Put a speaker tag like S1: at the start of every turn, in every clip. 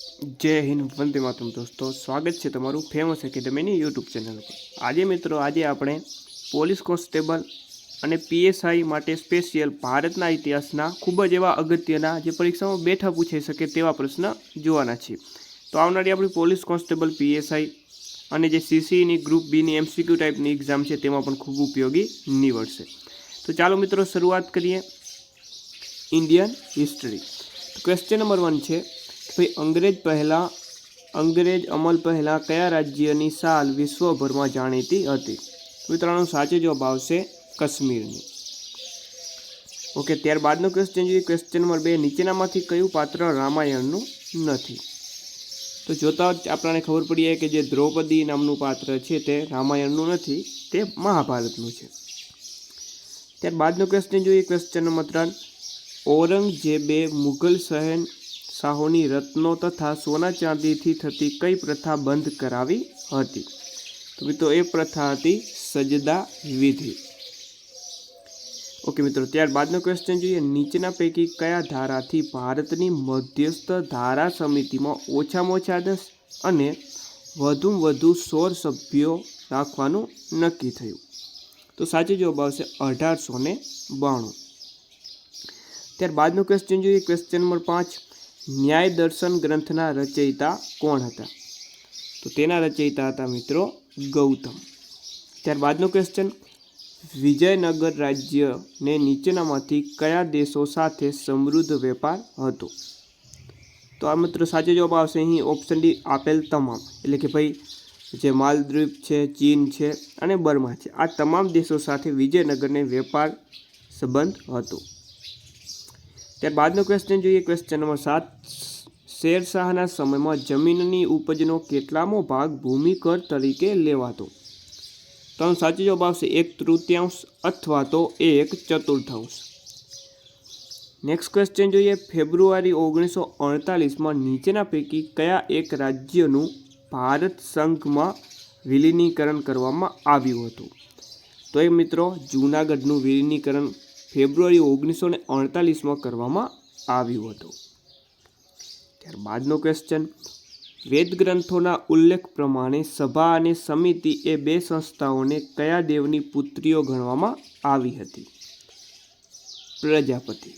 S1: જય હિન્દ, વંદે માતરમ દોસ્તો. સ્વાગત છે તમારું ફેમસ એકેડમીની યુટ્યુબ ચેનલ પર આજે મિત્રો, આજે આપણે પોલીસ કોન્સ્ટેબલ અને પીએસઆઈ માટે સ્પેશિયલ ભારતના ઇતિહાસના ખૂબ જ એવા અગત્યના જે પરીક્ષામાં બેઠા પૂછાઈ શકે તેવા પ્રશ્ન જોવાના છીએ તો આવનારી આપણી પોલીસ કોન્સ્ટેબલ પીએસઆઈ અને જે સીસીની ગ્રુપ બીની એમસીક્યુ ટાઈપની એક્ઝામ છે તેમાં પણ ખૂબ ઉપયોગી નીવડશે. તો ચાલો મિત્રો, શરૂઆત કરીએ. Indian history question number one છે ભાઈ અંગ્રેજ પહેલાં અંગ્રેજ અમલ પહેલાં કયા રાજ્યની સાલ વિશ્વભરમાં જાણીતી હતી? મિત્રોનો સાચો જવાબ આવશે કાશ્મીરની. ઓકે, ત્યારબાદનો ક્વેશ્ચન જોઈએ. ક્વેશ્ચન નંબર બે, નીચેનામાંથી કયું પાત્ર રામાયણનું નથી? તો જોતા જ આપણને ખબર પડી જાય કે જે દ્રૌપદી નામનું પાત્ર છે તે રામાયણનું નથી, તે મહાભારતનું છે. ત્યારબાદનો ક્વેશ્ચન જોઈએ. ક્વેશ્ચન નંબર ત્રણ, ઔરંગઝેબે મુઘલ શહેન શાહોની રત્નો તથા સોના ચાંદીથી થતી કઈ પ્રથા બંધ કરાવી હતી? તો મિત્રો, એ પ્રથા હતી સજદા વિધિ. ઓકે મિત્રો, ત્યારબાદનો ક્વેશ્ચન જોઈએ. નીચેના પૈકી કયા ધારાથી ભારતની મધ્યસ્થ ધારા સમિતિમાં ઓછામાં ઓછા દસ અને વધુમાં વધુ સોળ સભ્યો રાખવાનું નક્કી થયું? તો સાચો જવાબ આવશે અઢારસો ને બાણું. ત્યારબાદનો ક્વેશ્ચન જોઈએ. ક્વેશ્ચન નંબર પાંચ. ન્યાય દર્શન ગ્રંથના રચયિતા કોણ હતા? તો તેના રચયિતા હતા મિત્રો ગૌતમ. ત્યારબાદનો ક્વેશ્ચન વિજયનગર રાજ્યને નીચેનામાંથી કયા દેશો સાથે સમૃદ્ધ વેપાર હતો? તો આ મિત્રો સાચો જવાબ આવશે અહીં ઓપ્શન ડી આપેલ તમામ. એટલે કે ભાઈ, જે માલદ્વીપ છે, ચીન છે અને બર્મા છે. આ તમામ દેશો સાથે વિજયનગરને વેપાર સંબંધ હતો. ત્યારબાદનો ક્વેશ્ચન જોઈએ. ક્વેશ્ચન નંબર સાત. શેરશાહના સમયમાં જમીનની ઉપજનો કેટલામો ભાગ ભૂમિકર તરીકે લેવાતો? તો સાચો જવાબ આવશે. એક તૃતીયાંશ અથવા તો એક ચતુર્થાંશ. નેક્સ્ટ ક્વેશ્ચન જોઈએ. ફેબ્રુઆરી ઓગણીસો અડતાલીસમાં નીચેના પૈકી કયા એક રાજ્યનું ભારત સંઘમાં વિલીનીકરણ કરવામાં આવ્યું હતું? તો એ મિત્રો, જૂનાગઢનું વિલીનીકરણ ફેબ્રુઆરી ઓગણીસો ને અડતાલીસમાં કરવામાં આવ્યું હતું. ત્યારબાદનો ક્વેશ્ચન વેદ ગ્રંથોના ઉલ્લેખ પ્રમાણે સભા અને સમિતિ એ બે સંસ્થાઓને કયા દેવની પુત્રીઓ ગણવામાં આવી હતી? પ્રજાપતિ.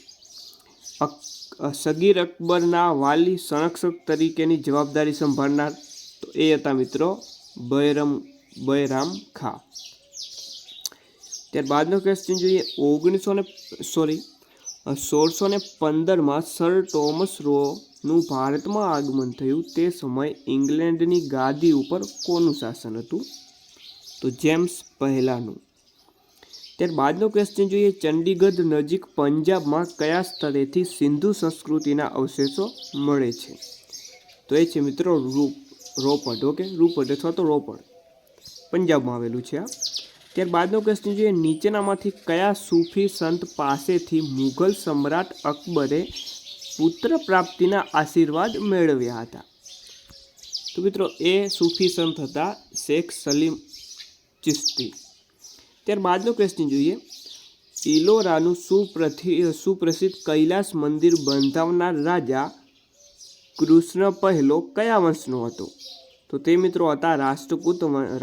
S1: સગીર અકબરના વાલી સંરક્ષક તરીકેની જવાબદારી સંભાળનાર તો એ હતા મિત્રો બૈરમ, બૈરામ ખા. ત્યારબાદનો ક્વેશ્ચન જોઈએ. ઓગણીસો ને સોરી સોળસો ને પંદરમાં સર ટોમસ રોનું ભારતમાં આગમન થયું તે સમયે ઇંગ્લેન્ડની ગાદી ઉપર કોનું શાસન હતું? તો જેમ્સ પહેલાંનું. ત્યારબાદનો ક્વેશ્ચન જોઈએ. ચંડીગઢ નજીક પંજાબમાં કયા સ્થળેથી સિંધુ સંસ્કૃતિના અવશેષો મળે છે? તો એ છે મિત્રો રૂપ, રોપડ, ઓકે? રૂપડ અથવા તો રોપડ. પંજાબમાં આવેલું છે આ. ત્યારબાદનો પ્રશ્ન જોઈએ, નીચેનામાંથી કયા સૂફી સંત પાસેથી મુઘલ સમ્રાટ અકબરે પુત્ર પ્રાપ્તિના આશીર્વાદ મેળવ્યા હતા? તો મિત્રો, એ સૂફી સંત હતા શેખ સલીમ ચિશ્તી. ત્યારબાદનો ક્વેશ્ચન જોઈએ ઇલોરાનું સુપ્રથિ, સુપ્રસિદ્ધ કૈલાસ મંદિર બંધાવનાર રાજા કૃષ્ણ પહેલો કયા વંશનો હતો? તો તે મિત્રો હતા રાષ્ટ્રકૂટ વં-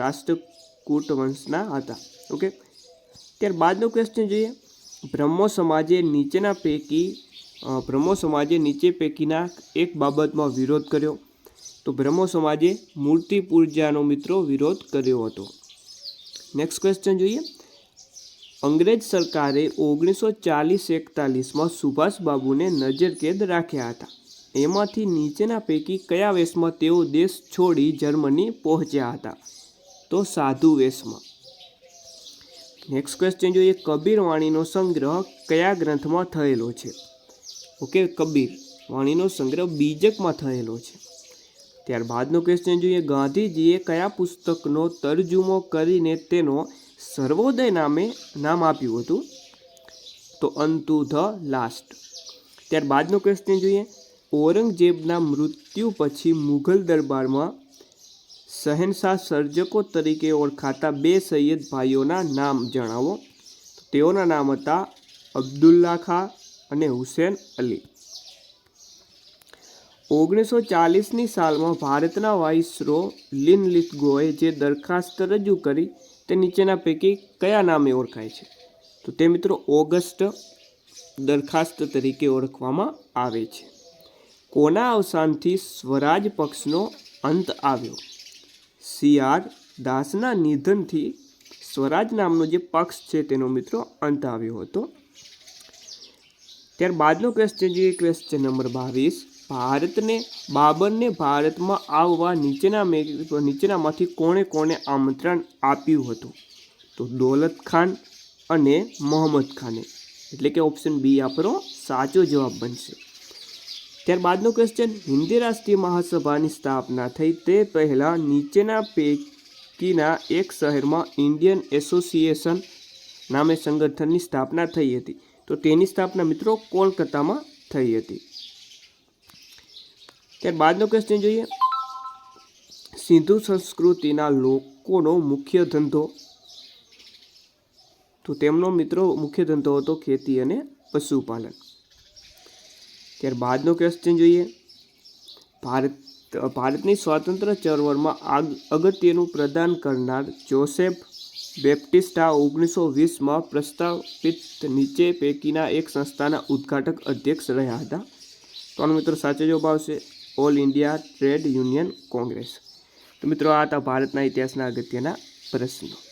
S1: રાષ્ટ્રકૂટ વંશના હતા. ઓકે ત્યારબાદનો ક્વેશ્ચન જોઈએ. બ્રહ્મો સમાજે નીચેના પૈકી બ્રહ્મો સમાજે નીચે પૈકીના એક બાબતમાં વિરોધ કર્યો. તો બ્રહ્મો સમાજે મૂર્તિ પૂજાનો મિત્રો વિરોધ કર્યો હતો. નેક્સ્ટ ક્વેશ્ચન જોઈએ. અંગ્રેજ સરકારે ઓગણીસો ચાલીસ એકતાલીસમાં સુભાષબાબુને નજરકેદ રાખ્યા હતા. એમાંથી નીચેના પૈકી કયા વેશમાં તેઓ દેશ છોડી જર્મની પહોંચ્યા હતા? તો સાધુ વેશમાં. નેક્સ્ટ ક્વેશ્ચન જોઈએ, કબીર વાણીનો સંગ્રહ કયા ગ્રંથમાં થયેલો છે? ઓકે કબીર વાણીનો સંગ્રહ બીજકમાં થયેલો છે. ત્યારબાદનો ક્વેશ્ચન જોઈએ, ગાંધીજીએ કયા પુસ્તકનો તરજુમો કરીને તેનો સર્વોદય નામે નામ આપ્યું હતું? તો અંતુ ધ લાસ્ટ. ત્યારબાદનો ક્વેશ્ચન જોઈએ, ઔરંગઝેબના મૃત્યુ પછી મુઘલ દરબારમાં શહેનશાહ સર્જકો તરીકે ઓળખાતા બે સૈયદ ભાઈઓના નામ જણાવો. તેઓના નામ હતા અબ્દુલ્લા ખા અને હુસેન અલી. ઓગણીસો ચાલીસની સાલમાં ભારતના વાઇસરો લિન લિથગોએ જે દરખાસ્ત રજૂ કરી તે નીચેના પૈકી કયા નામે ઓળખાય છે? તો તે મિત્રો ઓગસ્ટ દરખાસ્ત તરીકે ઓળખવામાં આવે છે. કોના અવસાનથી સ્વરાજ પક્ષનો અંત આવ્યો? સી આર દાસના નિધનથી સ્વરાજ નામનો જે પક્ષ છે તેનો મિત્રો અંત આવ્યો હતો. ત્યારબાદનો ક્વેશ્ચન જે ક્વેશ્ચન નંબર બાવીસ. ભારતને, બાબરને ભારતમાં આવવા નીચેના નીચેનામાંથી કોણે કોણે આમંત્રણ આપ્યું હતું? તો દૌલત ખાન અને મોહમ્મદ ખાને. એટલે કે ઓપ્શન બી આપણો સાચો જવાબ બનશે. ત્યારબાદનો ક્વેશ્ચન હિન્દી રાષ્ટ્રીય મહાસભાની સ્થાપના થઈ તે પહેલાં નીચેના પૈકીના એક શહેરમાં ઇન્ડિયન એસોસિએશન નામે સંગઠનની સ્થાપના થઈ હતી. તો તેની સ્થાપના મિત્રો કોલકાતામાં થઈ હતી. ત્યારબાદનો ક્વેશ્ચન જોઈએ. સિંધુ સંસ્કૃતિના લોકોનો મુખ્ય ધંધો. તો તેમનો મિત્રો મુખ્ય ધંધો હતો ખેતી અને પશુપાલન. ત્યારબાદનો ક્વેશ્ચન જોઈએ. ભારત, ભારતની સ્વાતંત્ર્ય ચળવળમાં આગ, અગત્યનું પ્રદાન કરનાર જોસેફ બેપ્ટિસ્ટા ઓગણીસો વીસમાં પ્રસ્તાવિત નીચે પૈકીના એક સંસ્થાના ઉદ્ઘાટક અધ્યક્ષ રહ્યા હતા. તો મિત્રો સાચો જવાબ આવશે. All India Trade Union Congress. તો મિત્રો, આ હતા ભારતના ઇતિહાસના અગત્યના પ્રશ્નો.